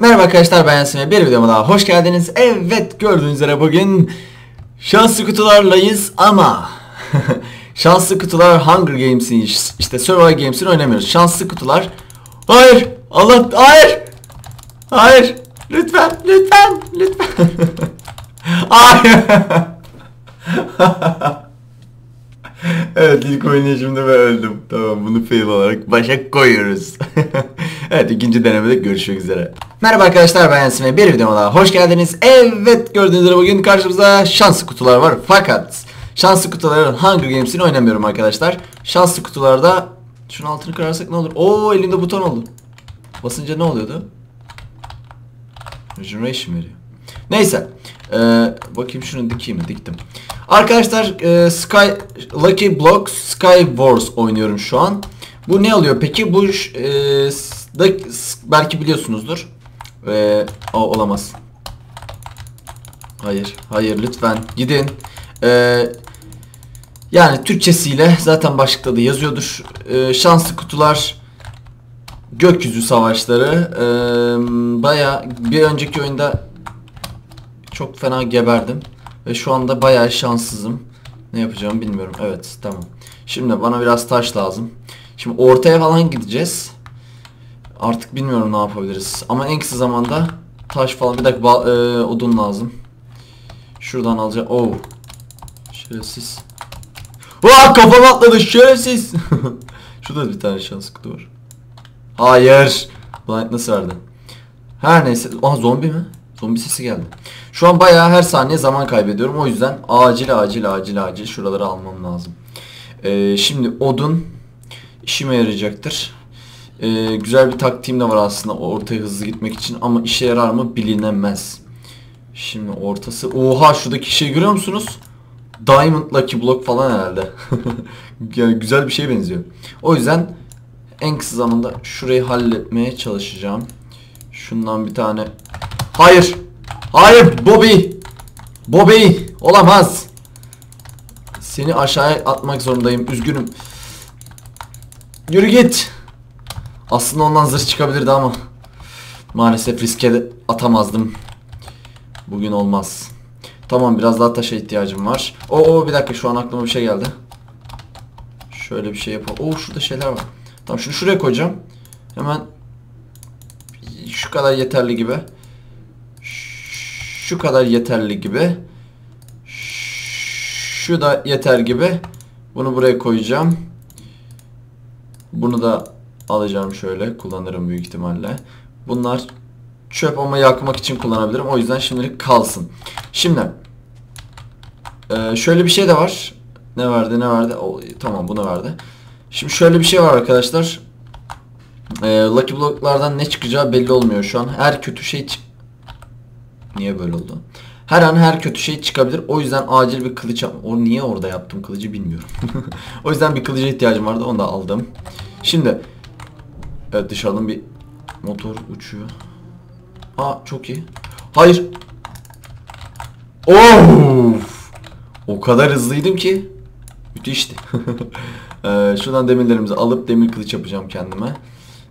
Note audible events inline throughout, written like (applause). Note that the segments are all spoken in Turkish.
Merhaba arkadaşlar ben Yasin bir videoma daha hoş geldiniz. Evet gördüğünüz üzere bugün şanslı kutularlayız ama (laughs) şanslı kutular Hunger Games'in işte Survival Games'in oynamıyoruz. Şanslı kutular Hayır! Allah hayır! Hayır! Lütfen! Lütfen! Lütfen! (laughs) hayır! (laughs) evet ilk oynayışımda ben öldüm. Tamam bunu fail olarak başa koyuyoruz. Evet ikinci denemede görüşmek üzere. Merhaba arkadaşlar ben Yasin ve bir videoma daha hoş geldiniz. Evet gördüğünüz üzere bugün karşımızda şanslı kutular var. Fakat şanslı kutuların Hunger Games'ini oynamıyorum arkadaşlar. Şanslı kutularda şunun altını kırarsak ne olur? Oo elimde buton oldu. Basınca ne oluyordu? Regeneration veriyor. Neyse. Ee, bakayım şunu dikeyim mi? Diktim. Arkadaşlar e, Sky Lucky Blocks Sky Wars oynuyorum şu an. Bu ne oluyor peki? Bu e, da, belki biliyorsunuzdur. E, o, olamaz. Hayır. Hayır lütfen. Gidin. E, yani Türkçesiyle zaten başlıkta da yazıyordur. E, şanslı kutular gökyüzü savaşları. E, Baya bir önceki oyunda çok fena geberdim. Ve şu anda bayağı şanssızım. Ne yapacağımı bilmiyorum. Evet tamam. Şimdi bana biraz taş lazım. Şimdi ortaya falan gideceğiz. Artık bilmiyorum ne yapabiliriz. Ama en kısa zamanda taş falan bir dakika e, odun lazım. Şuradan alacağım. Oh. Şerefsiz. Vaa kafam atladı şerefsiz. (laughs) Şurada bir tane şans kutu var. Hayır. Blind nasıl verdi? Her neyse. Aha zombi mi? Zombi sesi geldi. Şu an bayağı her saniye zaman kaybediyorum. O yüzden acil acil acil acil şuraları almam lazım. Ee, şimdi odun işime yarayacaktır. Ee, güzel bir taktiğim de var aslında ortaya hızlı gitmek için ama işe yarar mı bilinemez. Şimdi ortası. Oha şuradaki şeyi görüyor musunuz? Diamond Lucky Block falan herhalde. (laughs) yani güzel bir şeye benziyor. O yüzden en kısa zamanda şurayı halletmeye çalışacağım. Şundan bir tane. Hayır. Hayır Bobby. Bobby olamaz. Seni aşağıya atmak zorundayım. Üzgünüm. Yürü git. Aslında ondan zırh çıkabilirdi ama maalesef riske atamazdım. Bugün olmaz. Tamam biraz daha taşa ihtiyacım var. Oo bir dakika şu an aklıma bir şey geldi. Şöyle bir şey yapalım. Oo şurada şeyler var. Tamam şunu şuraya koyacağım. Hemen şu kadar yeterli gibi. Şu kadar yeterli gibi. Şu da yeter gibi. Bunu buraya koyacağım. Bunu da alacağım şöyle. Kullanırım büyük ihtimalle. Bunlar çöp ama yakmak için kullanabilirim. O yüzden şimdilik kalsın. Şimdi şöyle bir şey de var. Ne verdi ne verdi? O, tamam bunu verdi. Şimdi şöyle bir şey var arkadaşlar. Lucky Block'lardan ne çıkacağı belli olmuyor şu an. Her kötü şey Niye böyle oldu? Her an her kötü şey çıkabilir. O yüzden acil bir kılıç O niye orada yaptım kılıcı bilmiyorum. (laughs) o yüzden bir kılıca ihtiyacım vardı. Onu da aldım. Şimdi Evet dışarıdan bir motor uçuyor. Aa çok iyi. Hayır. Of! O kadar hızlıydım ki müthişti. (laughs) ee, şuradan demirlerimizi alıp demir kılıç yapacağım kendime.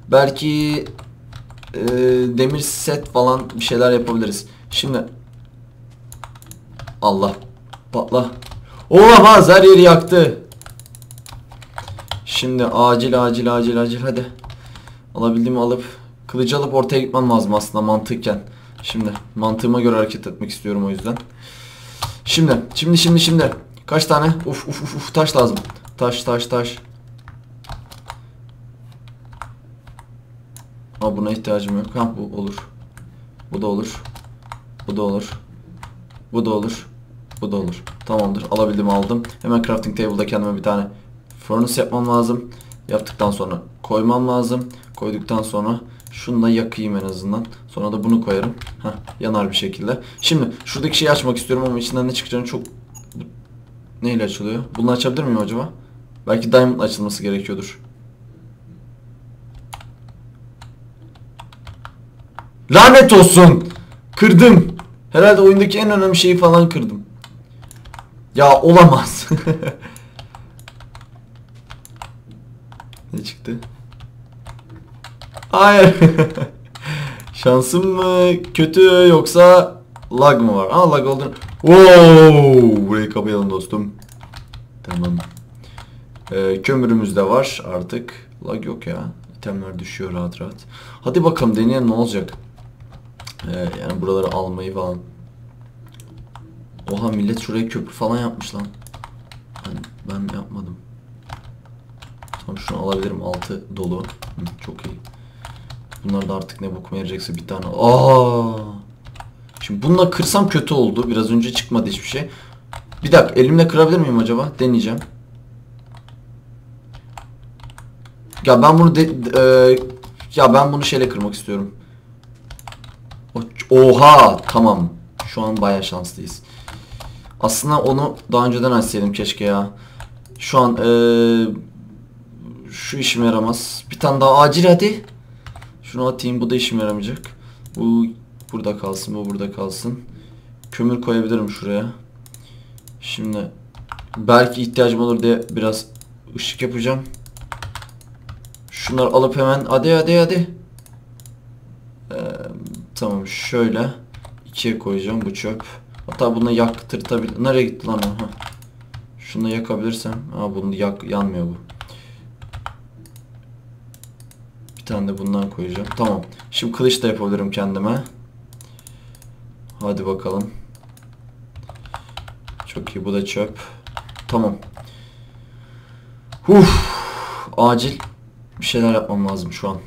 Belki e, demir set falan bir şeyler yapabiliriz. Şimdi Allah patla. Olamaz her yeri yaktı. Şimdi acil acil acil acil hadi. Alabildiğimi alıp kılıcı alıp ortaya gitmem lazım aslında mantıken. Şimdi mantığıma göre hareket etmek istiyorum o yüzden. Şimdi şimdi şimdi şimdi kaç tane? Uf uf uf, uf taş lazım. Taş taş taş. Ama buna ihtiyacım yok. Ha bu olur. Bu da olur. Bu da olur. Bu da olur. Bu da olur. Tamamdır. Alabildim aldım. Hemen crafting table'da kendime bir tane furnace yapmam lazım. Yaptıktan sonra koymam lazım. Koyduktan sonra şunu da yakayım en azından. Sonra da bunu koyarım. Heh, yanar bir şekilde. Şimdi şuradaki şeyi açmak istiyorum ama içinden ne çıkacağını çok... Neyle açılıyor? Bunu açabilir miyim acaba? Belki diamond açılması gerekiyordur. Lanet olsun! Kırdım. Herhalde oyundaki en önemli şeyi falan kırdım. Ya olamaz. (laughs) ne çıktı? Hayır. (laughs) Şansım mı kötü yoksa lag mı var? Aa lag olduğunu... Oo, burayı kapayalım dostum. Tamam. Ee, kömürümüz de var artık. Lag yok ya. İtemler düşüyor rahat rahat. Hadi bakalım deneyelim ne olacak. Ee, yani buraları almayı falan. Oha millet şuraya köprü falan yapmış lan. Ben, ben yapmadım. Tamam şunu alabilirim altı dolu. Hı, çok iyi. Bunlar da artık ne bokuma yarayacaksa bir tane. Aa! Şimdi bununla kırsam kötü oldu. Biraz önce çıkmadı hiçbir şey. Bir dakika elimle kırabilir miyim acaba? Deneyeceğim. Ya ben bunu de, de- e, ya ben bunu şeyle kırmak istiyorum. Oha tamam. Şu an bayağı şanslıyız. Aslında onu daha önceden açsaydım keşke ya. Şu an e, şu işime yaramaz. Bir tane daha acil hadi. Şunu atayım bu da işime yaramayacak. Bu burada kalsın bu burada kalsın. Kömür koyabilirim şuraya. Şimdi belki ihtiyacım olur diye biraz ışık yapacağım. Şunları alıp hemen hadi hadi hadi. Ee, tamam şöyle ikiye koyacağım bu çöp. Hatta bunu yaktırtabilir. Nereye gitti lan o? Şunu yakabilirsem. Aa bunu yak yanmıyor bu. Bir tane de bundan koyacağım. Tamam. Şimdi kılıç da yapabilirim kendime. Hadi bakalım. Çok iyi bu da çöp. Tamam. Uf. Acil bir şeyler yapmam lazım şu an.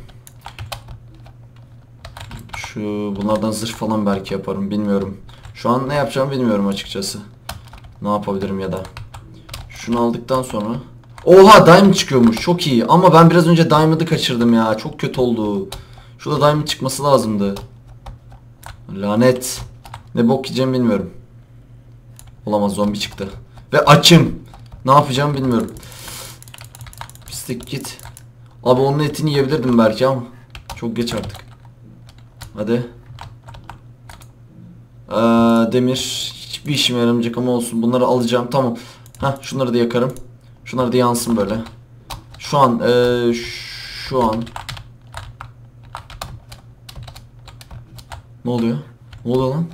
Şu bunlardan zırh falan belki yaparım bilmiyorum. Şu an ne yapacağımı bilmiyorum açıkçası. Ne yapabilirim ya da. Şunu aldıktan sonra Oha diamond çıkıyormuş çok iyi ama ben biraz önce diamond'ı kaçırdım ya çok kötü oldu. Şurada diamond çıkması lazımdı. Lanet. Ne bok yiyeceğimi bilmiyorum. Olamaz zombi çıktı. Ve açım. Ne yapacağımı bilmiyorum. Pislik git. Abi onun etini yiyebilirdim belki ama. Çok geç artık. Hadi. Ee, demir. Hiçbir işime yaramayacak ama olsun. Bunları alacağım. Tamam. Heh, şunları da yakarım. Şunlar da yansın böyle. Şu an ee, şu an Ne oluyor? Ne oluyor lan?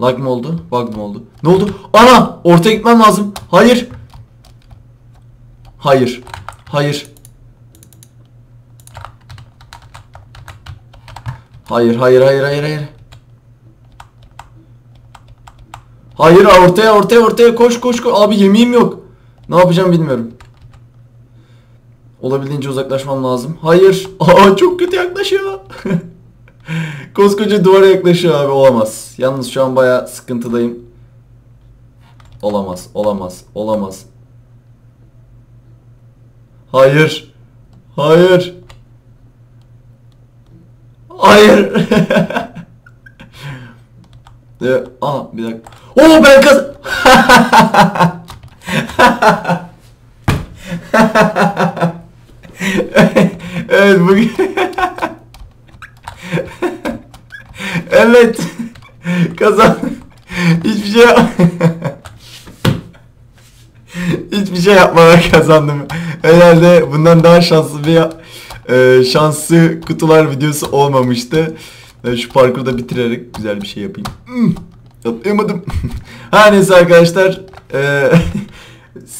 Lag mı oldu? Bug mı oldu? Ne oldu? Ana! Ortaya gitmem lazım. Hayır. Hayır. Hayır. Hayır, hayır, hayır, hayır, hayır. Hayır, ortaya, ortaya, ortaya koş, koş, koş. Abi yemeğim yok. Ne yapacağım bilmiyorum. Olabildiğince uzaklaşmam lazım. Hayır. (laughs) Aa çok kötü yaklaşıyor. (laughs) Koskoca duvara yaklaşıyor abi olamaz. Yalnız şu an baya sıkıntıdayım. Olamaz, olamaz, olamaz. Hayır. Hayır. Hayır. (laughs) Ee, Aa bir dakika. Oo ben kaz... (laughs) evet bugün... (laughs) evet. Kazan. Hiçbir şey. (laughs) Hiçbir şey yapmadan kazandım. Herhalde bundan daha şanslı bir e, şanslı kutular videosu olmamıştı. Ben şu parkuru da bitirerek güzel bir şey yapayım. Hmm, yapamadım. Her neyse arkadaşlar. E,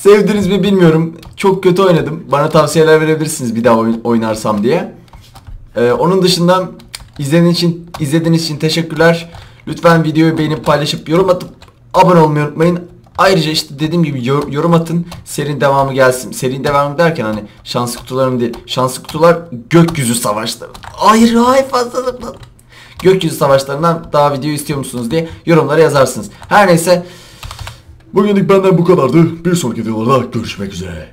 sevdiniz mi bilmiyorum. Çok kötü oynadım. Bana tavsiyeler verebilirsiniz bir daha oyn- oynarsam diye. E, onun dışında izlediğiniz için izlediğiniz için teşekkürler. Lütfen videoyu beğenip paylaşıp yorum atıp abone olmayı unutmayın. Ayrıca işte dediğim gibi yor- yorum atın. Serinin devamı gelsin. Serinin devamı derken hani şanslı kutularım değil. Şanslı kutular gökyüzü savaşları. Hayır hayır fazla Gökyüzü savaşlarından daha video istiyor musunuz diye yorumlara yazarsınız. Her neyse Bugünlük benden bu kadardı. Bir sonraki videolarda görüşmek üzere.